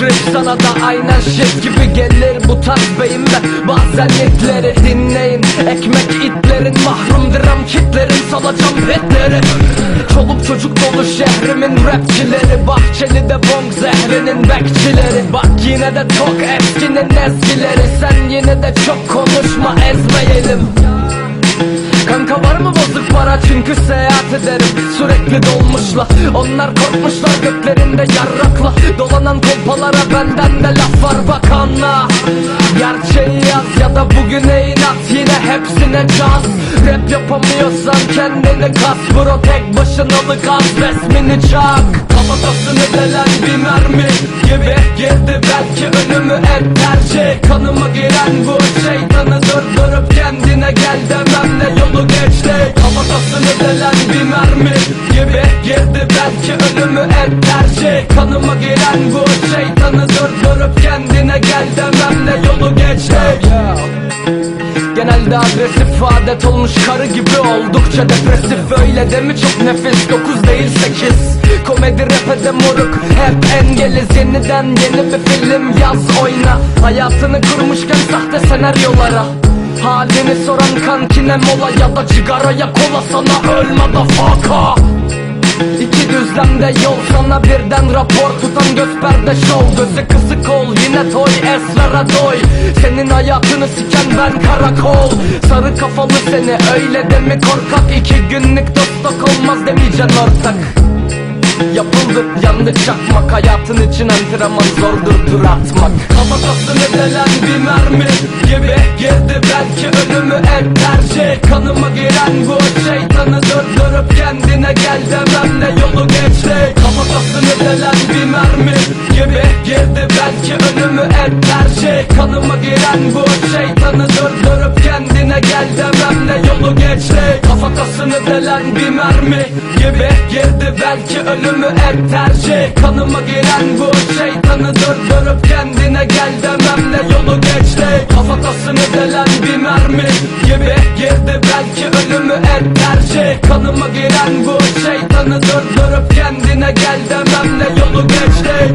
Rap sana da aynen şey gibi gelir bu tarz beyimden Bazenlikleri dinleyin Ekmek itlerin mahrum dram kitlerin Salacağım redleri Çoluk çocuk dolu şehrimin rapçileri Bahçeli'de bong zehrinin bekçileri. Bak yine de çok eskinin ezgileri Sen yine de çok konuşma ezme. Çünkü seyahat ederim Sürekli dolmuşla. Onlar korkmuşlar göklerinde yarrakla. Dolanan kolpalara benden de laf var bak anla. Gerçeği yaz ya da bugüne inat Yine hepsine caz. Rap yapamıyorsan kendini kas Bro tek başınalık az resmini çak. Kafatasını delen bir mermi gibi Girdi belki önümü et tercih. Kanıma giren bu şeytanı durdurup kendine gel demem et tercih. Kanıma giren bu şeytanı durdurup kendine gel demem ne yolu geçti Genelde agresif adet olmuş karı gibi oldukça depresif. Öyle de mi çok nefis? 9 değil 8 Komedi rapede moruk. Hep engeliz. Yeniden yeni bir film. Yaz oyna. Hayatını kurmuşken sahte senaryolara. Halini soran kankine mola ya da cigaraya kola sana. Ölme da faka İki düzlemde yol sana birden rapor tutan göz perde şov. Gözü kısık ol yine toy esrara doy. Senin hayatını siken ben karakol. Sarı kafalı seni öyle de mi korkak. İki günlük dostluk olmaz demeyeceksin ortak Yapıldı yandı çakmak Hayatın için antrenman zordur tur atmak Kafatasını delen bir mermi gibi Girdi belki önümü et tercih. Kanıma giren bu şeytanı durdurup kendine gel demem ne yolu geçti Delen bir mermi. Gibi Girdi belki önümü et tercih Kanıma giren bu şeytanı durdurup kendine gel demem ne yolu geçti. Kafatasını delen bir mermi. Gibi Girdi belki ölümü et tercih Kanıma giren bu şeytanı durdurup kendine gel demem ne yolu geçti. Kafatasını delen bir mermi. Gibi belki ölümü et tercih. Kanıma giren bu şeytanı durdurup kendine gel demem ne yolu geçti